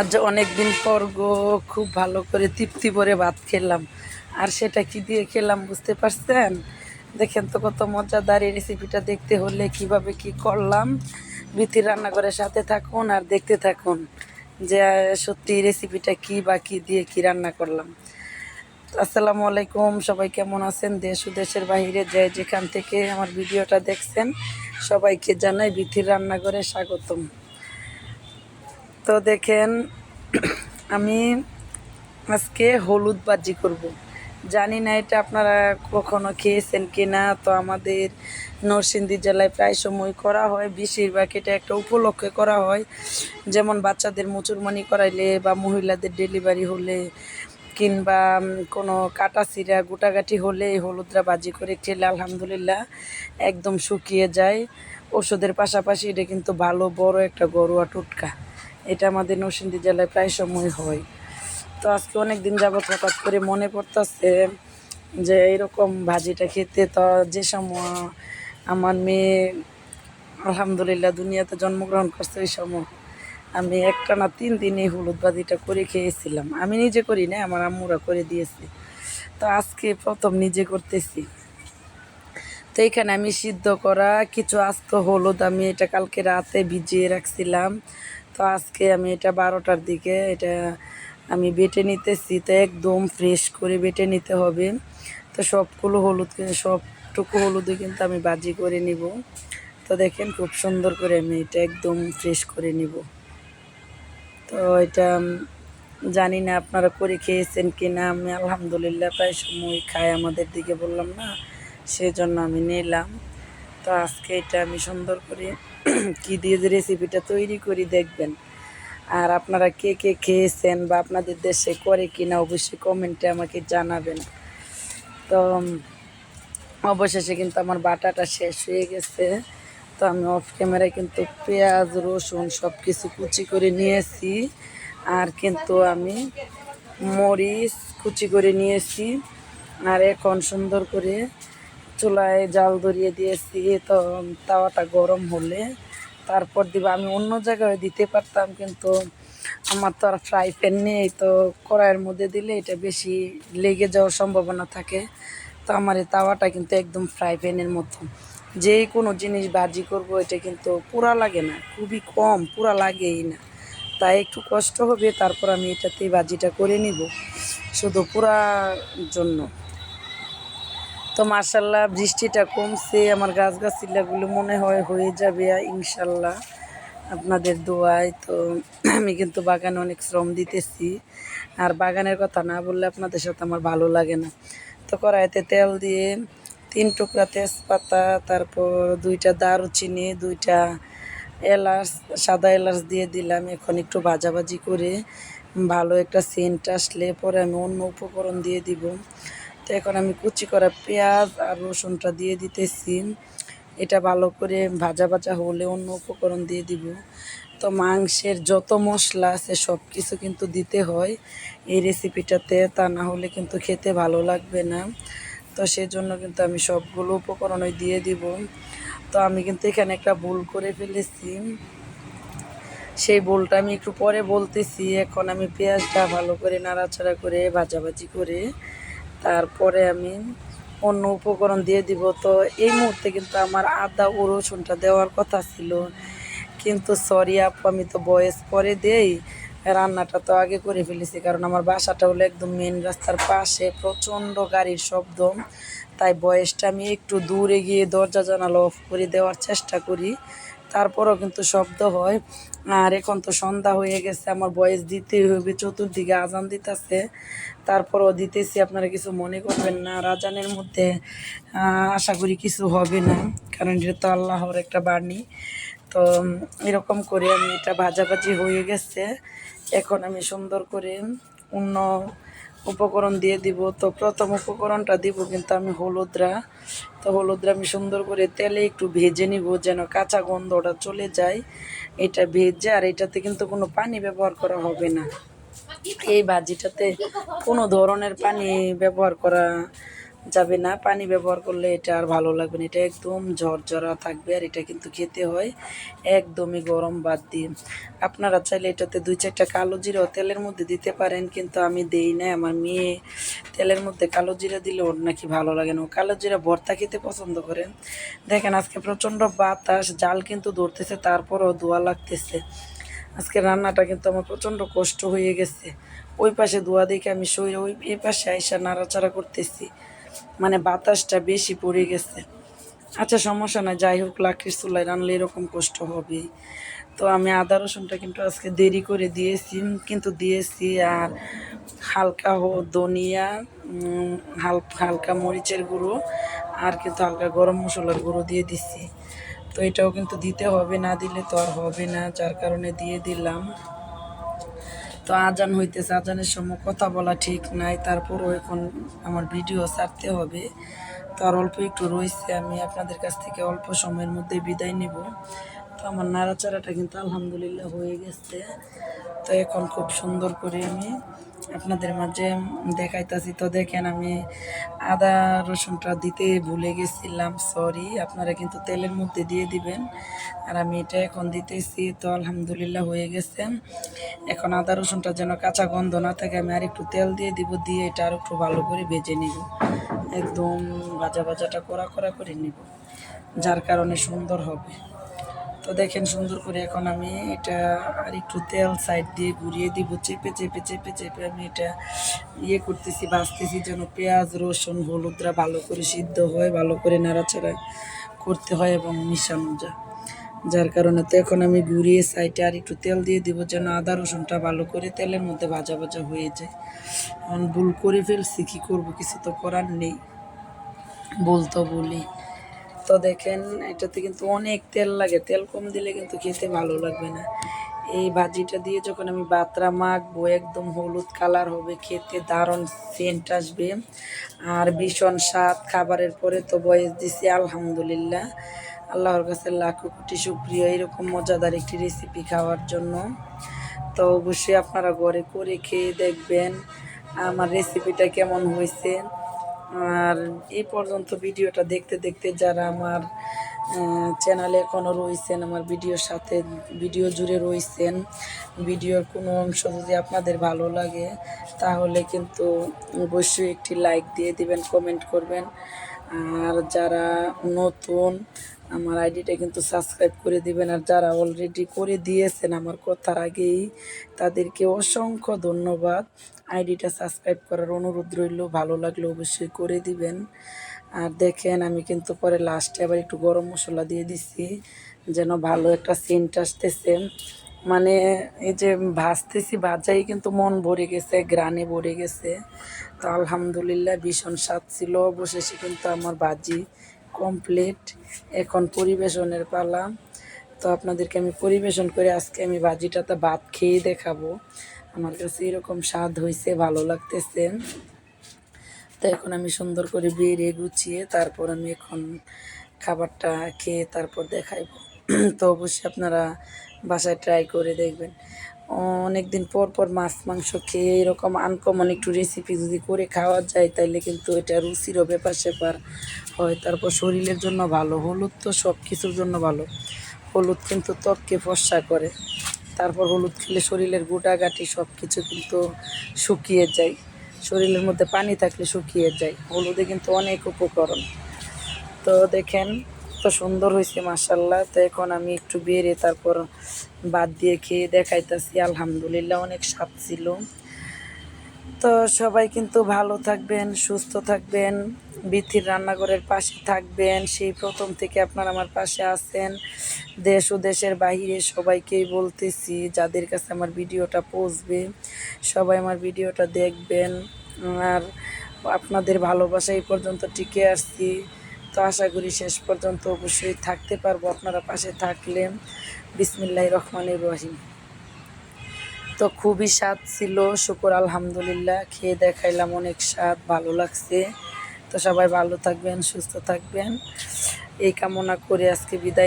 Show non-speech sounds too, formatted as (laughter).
আজ অনেক দিন পর গো, খুব ভালো করে তৃপ্তি করে ভাত খেলাম। আর সেটা কি দিয়ে খেলাম বুঝতে পারছেন? দেখেন তো কত মজাদার এই রেসিপিটা দেখতে হলে কীভাবে কি করলাম। বিথি রান্নাঘরের সাথে থাকুন আর দেখতে থাকুন যে, সত্যি রেসিপিটা কি বা কি দিয়ে কি রান্না করলাম। আসসালামু আলাইকুম, সবাই কেমন আছেন? দেশ ও দেশের বাইরে যে যেখান থেকে আমার ভিডিওটা দেখছেন, সবাইকে জানাই বিথির রান্নাঘরে স্বাগতম। তো দেখেন, আমি আজকে হলুদ বাজি করব। জানি না এটা আপনারা কখনো খেয়েছেন কি না তো আমাদের নরসিংদী জেলায় প্রায় সময় করা হয়, বেশিরভাগ এটা একটা উপলক্ষে করা হয়। যেমন বাচ্চাদের মুচুরমানি করাইলে বা মহিলাদের ডেলিভারি হলে কিংবা কোনো কাটা চিরা গোটাগাটি হলে হলুদরা বাজি করে খেলে আলহামদুলিল্লাহ একদম শুকিয়ে যায়। ওষুধের পাশাপাশি এটা কিন্তু ভালো বড় একটা গরুয়া টুটকা। এটা আমাদের নরসিংদী জেলায় প্রায় সময় হয়। তো আজকে অনেক দিন যাবত হঠাৎ করে মনে পড়তেছে যে এরকম ভাজিটা খেতে তো যে সময় আমার মেয়ে আলহামদুলিল্লাহ দুনিয়াতে জন্মগ্রহণ করছে ওই সময় আমি একটা না তিন দিন হলুদ ভাজিটা করে খেয়েছিলাম। আমি নিজে করি না আমার আম্মুরা করে দিয়েছে। তো আজকে প্রথম নিজে করতেছি। তো এখানে আমি সিদ্ধ করা কিছু আস্ত হলুদ আমি এটা কালকে রাতে ভিজিয়ে রাখছিলাম। তো আজকে আমি এটা বারোটার দিকে এটা আমি বেটে নিতেছি, তো একদম ফ্রেশ করে বেটে নিতে হবে। তো সবগুলো হলুদ সবটুকু হলুদই কিন্তু আমি বাজি করে নিব। তো দেখেন খুব সুন্দর করে আমি এটা একদম ফ্রেশ করে নিব। তো এটা জানি না আপনারা করে খেয়েছেন কি না আমি আলহামদুলিল্লাহ প্রায় সময় খাই আমাদের দিকে বললাম না, সেজন্য আমি নিলাম। তো আজকে এটা আমি সুন্দর করে (clears throat) কি দিয়ে যে রেসিপিটা তৈরি করি দেখবেন। আর আপনারা কে কে খেয়েছেন বা আপনাদের দেশে করে কি না অবশ্যই কমেন্টে আমাকে জানাবেন। তো, অবশেষে কিন্তু আমার বাটাটা শেষ হয়ে গেছে। তো আমি অফ ক্যামেরায় কিন্তু পেঁয়াজ, রসুন সব কিছু কুচি করে নিয়েছি। আর কিন্তু আমি মরিচ কুচি করে নিয়েছি। আর এখন সুন্দর করে চুলায় জাল ধরিয়ে দিয়েছি, তো তাওয়াটা গরম হলে তারপর দিব। আমি অন্য জায়গায় দিতে পারতাম, কিন্তু আমার তো আর ফ্রাই প্যান নেই, তো কড়াইয়ের মধ্যে দিলে এটা বেশি লেগে যাওয়ার সম্ভাবনা থাকে। তো আমার এই তাওয়াটা কিন্তু একদম ফ্রাই প্যানের মতো। যে কোনো জিনিস ভাজি করব, এটা কিন্তু পুরা লাগে না, খুবই কম, পুরা লাগেই না। তাই একটু কষ্ট হবে, তারপর আমি এটাতে ভাজিটা করে নিব, শুধু পুরা জন্য। তো মার্শাল্লাহ বৃষ্টিটা কমছে, আমার গাছ গাছগুলো মনে হয় হয়ে যাবে ইনশাল্লাহ আপনাদের দোয়ায়। তো আমি কিন্তু বাগানে অনেক শ্রম দিতেছি, আর বাগানের কথা না বললে আপনাদের সাথে আমার ভালো লাগে না। তো কড়াইতে তেল দিয়ে তিন টুকরা তেজপাতা, তারপর দুইটা দারুচিনি, দুইটা এলাচ, সাদা এলাচ দিয়ে দিলাম। এখন একটু ভাজাভাজি করে ভালো একটা সেন্ট আসলে পরে আমি অন্য উপকরণ দিয়ে দিব। তো এখন আমি কুচি করা পেঁয়াজ আর রসুনটা দিয়ে দিতেছি। এটা ভালো করে ভাজা ভাজা হলে অন্য উপকরণ দিয়ে দিব। তো মাংসের যত মশলা আছে সব কিছু কিন্তু দিতে হয়। এই রেসিপিটাতে তা না হলে কিন্তু খেতে ভালো লাগবে না। তো সেজন্য কিন্তু আমি সবগুলো উপকরণই দিয়ে দিব। তো আমি কিন্তু এখানে একটা ভুল করে ফেলেছি। সেই বোলটা আমি একটু পরে বলতেছি। এখন আমি পেঁয়াজটা ভালো করে নাড়াচাড়া করে ভাজাভাজি করে তারপরে আমি অন্য উপকরণ দিয়ে দিব। তো এই মুহূর্তে কিন্তু আমার আদা ও রসুনটা দেওয়ার কথা ছিল। কিন্তু সরি আপু, আমি তো বয়স পরে দেই। রান্নাটা তো আগে করে ফেলেছি, কারণ আমার বাসাটা হলো একদম মেন রাস্তার পাশে, প্রচণ্ড গাড়ির শব্দ। তাই বয়সটা আমি একটু দূরে গিয়ে দরজা জানালা অফ করে দেওয়ার চেষ্টা করি। তারপরও কিন্তু শব্দ হয়। আর এখন তো সন্ধ্যা হয়ে গেছে, আমার বয়স দিতে হবে, চতুর্দিকে আজান দিতেছে। তারপরও দিতেছি, আপনারা কিছু মনে করবেন না, রাজানের মধ্যে আশা করি কিছু হবে না, কারণ এটা তো আল্লাহর একটা বাণী। তো এরকম করে আমি এটা ভাজাভাজি হয়ে গেছে। এখন আমি সুন্দর করে অন্য উপকরণ দিয়ে দিব। তো প্রথম উপকরণটা দিব কিন্তু আমি হলুদরা। তো হলুদরা আমি সুন্দর করে তেলে একটু ভেজে নিব যেন কাঁচা গন্ধটা চলে যায়। এটা ভেজে আর এটাতে কিন্তু কোনো পানি ব্যবহার করা হবে না। এই ভাজিটাতে কোনো ধরনের পানি ব্যবহার করা যাবে না। পানি ব্যবহার করলে এটা আর ভালো লাগবে না। এটা একদম ঝরঝরা থাকবে আর এটা কিন্তু খেতে হয় একদমই গরম বাদ দিয়ে। আপনারা চাইলে এটাতে দুই চারটা কালো জিরা তেলের মধ্যে দিতে পারেন, কিন্তু আমি দেই না আমার মেয়ে তেলের মধ্যে কালো জিরা দিলে ওর নাকি ভালো লাগে না। ও কালো জিরা ভর্তা খেতে পছন্দ করেন দেখেন, আজকে প্রচণ্ড বাতাস, জাল কিন্তু ধরতেছে, তারপরও ধোয়া লাগতেছে। আজকে রান্নাটা কিন্তু আমার প্রচণ্ড কষ্ট হয়ে গেছে। ওই পাশে ধোয়া দেখে আমি শরীর ওই, এই পাশে আইসা নাড়াচাড়া করতেছি। মানে বাতাসটা বেশি পড়ে গেছে। আচ্ছা সমস্যা না যাই হোক, লাকড়ির চুলায় রানলে এরকম কষ্ট হবে। তো আমি আদা রসুনটা কিন্তু আজকে দেরি করে দিয়েছি, কিন্তু দিয়েছি আর হালকা হো ধনিয়া হাল, হালকা মরিচের গুঁড়ো আর কিন্তু হালকা গরম মশলার গুঁড়ো দিয়ে দিছি। তো এটাও কিন্তু দিতে হবে, না দিলে তো আর হবে না, যার কারণে দিয়ে দিলাম। তো আজান হইতেছে, আজানের সময় কথা বলা ঠিক নাই, তারপরও এখন আমার ভিডিও ছাড়তে হবে। তো আর অল্প একটু রয়েছে আমি আপনাদের কাছ থেকে অল্প সময়ের মধ্যে বিদায় নেব। তো আমার নাড়াচাড়াটা কিন্তু আলহামদুলিল্লাহ হয়ে গেছে। তো এখন খুব সুন্দর করে আমি আপনাদের মাঝে দেখাইতাছি। তো দেখেন আমি আদা রসুনটা দিতে ভুলে গেছিলাম সরি আপনারা কিন্তু তেলের মধ্যে দিয়ে দিবেন। আর আমি এটা এখন দিতেছি, তো আলহামদুলিল্লাহ হয়ে গেছে। এখন আদা রসুনটা যেন কাঁচা গন্ধ না থাকে, আমি আর একটু তেল দিয়ে দিব, দিয়ে এটা আর একটু ভালো করে ভেজে নিব। একদম ভাজা ভাজাটা কড়া কড়া করে নিব, যার কারণে সুন্দর হবে। তো দেখেন সুন্দর করে এখন আমি এটা আর একটু তেল সাইড দিয়ে ঘুরিয়ে দিব, চেপে চেপে চেপে চেপে আমি এটা ইয়ে করতেছি, ভাজতেছি যেন পেঁয়াজ, রসুন, হলুদরা ভালো করে সিদ্ধ হয়, ভালো করে নাড়াচাড়া করতে হয় এবং মিশানো যায়। যার কারণে তো এখন আমি ঘুরিয়ে সাইডে আর একটু তেল দিয়ে দিব যেন আদা, রসুনটা ভালো করে তেলের মধ্যে ভাজা ভাজা হয়ে যায়। এখন ভুল করে ফেলছি, কী করব কিছু তো করার নেই। বলতো বলি। তো দেখেন, এটাতে কিন্তু অনেক তেল লাগে। তেল কম দিলে কিন্তু খেতে ভালো লাগবে না। এই ভাজিটা দিয়ে যখন আমি বাতরা মাখবো, একদম হলুদ কালার হবে, খেতে দারুণ সেন্ট আসবে। আর ভীষণ স্বাদ, খাবারের পরে তো বয়স দিছি, আলহামদুলিল্লাহ। আল্লাহর কাছে লাখো কোটি সুপ্রিয় এরকম মজাদার একটি রেসিপি খাওয়ার জন্য। তো অবশ্যই আপনারা ঘরে করে খেয়ে দেখবেন, আমার রেসিপিটা কেমন হয়েছে। আর এই পর্যন্ত ভিডিওটা দেখতে দেখতে যারা আমার চ্যানেলে এখনও রয়েছেন, আমার ভিডিওর সাথে, ভিডিও জুড়ে রয়েছেন, ভিডিওর কোনো অংশ যদি আপনাদের ভালো লাগে, তাহলে কিন্তু অবশ্যই একটি লাইক দিয়ে দিবেন কমেন্ট করবেন। আর যারা নতুন, আমার আইডিটা কিন্তু সাবস্ক্রাইব করে দিবেন। আর যারা অলরেডি করে দিয়েছেন আমার কথার আগেই, তাদেরকে অসংখ্য ধন্যবাদ। আইডিটা সাবস্ক্রাইব করার অনুরোধ রইল। ভালো লাগলে অবশ্যই করে দিবেন। আর দেখেন, আমি কিন্তু পরে লাস্টে আবার একটু গরম মশলা দিয়ে দিছি, যেন ভালো একটা সেন্ট আসতেছে। মানে এই যে ভাজতেছি, ভাজাই কিন্তু মন ভরে গেছে গ্রানে ভরে গেছে। তো আলহামদুলিল্লাহ ভীষণ স্বাদ ছিল। অবশেষে কিন্তু আমার ভাজি কমপ্লিট এখন পরিবেশনের পালা। তো আপনাদেরকে আমি পরিবেশন করে আজকে আমি ভাজিটাতে ভাত খেয়ে দেখাবো। আমার কাছে এরকম স্বাদ হয়েছে ভালো লাগতেছে। তো এখন আমি সুন্দর করে বেরিয়ে গুছিয়ে তারপর আমি এখন খাবারটা খেয়ে তারপর দেখাইব। তো অবশ্যই আপনারা বাসায় ট্রাই করে দেখবেন। অনেক দিন পর পর মাছ, মাংস খেয়ে এরকম আনকমন একটু রেসিপি যদি করে খাওয়া যায়, তাইলে কিন্তু এটা রুচিরও ব্যাপার স্যাপার হয়। তারপর শরীরের জন্য ভালো, হলুদ তো সব কিছুর জন্য ভালো। হলুদ কিন্তু ত্বককে ফর্সা করে। তারপর হলুদ খেলে শরীরের গোটাগাটি সব কিছু কিন্তু শুকিয়ে যায়। শরীরের মধ্যে পানি থাকলে শুকিয়ে যায়। হলুদে কিন্তু অনেক উপকরণ। তো দেখেন তো সুন্দর হয়েছে মাসাল্লাহ তো এখন আমি একটু বেড়ে তারপর বাদ দিয়ে খেয়ে দেখাইতেছি। আলহামদুলিল্লাহ, অনেক স্বাদ ছিল। তো সবাই কিন্তু ভালো থাকবেন, সুস্থ থাকবেন, বিথির রান্নাঘরের পাশে থাকবেন, সেই প্রথম থেকে আপনারা আমার পাশে আছেন। দেশ ও দেশের বাহিরে সবাইকেই বলতেছি, যাদের কাছে আমার ভিডিওটা পৌঁছবে, সবাই আমার ভিডিওটা দেখবেন। আর আপনাদের ভালোবাসা এই পর্যন্ত টিকে আসছি। তো আশা করি শেষ পর্যন্ত অবশ্যই থাকতে পারব আপনারা পাশে থাকলে। বিসমিল্লাহ রহমান রহিম। তো খুবই স্বাদ ছিল, শুকুর আলহামদুলিল্লাহ, খেয়ে দেখাইলাম অনেক স্বাদ, ভালো লাগছে। তো সবাই ভালো থাকবেন, সুস্থ থাকবেন। এই কামনা করে আজকে বিদায়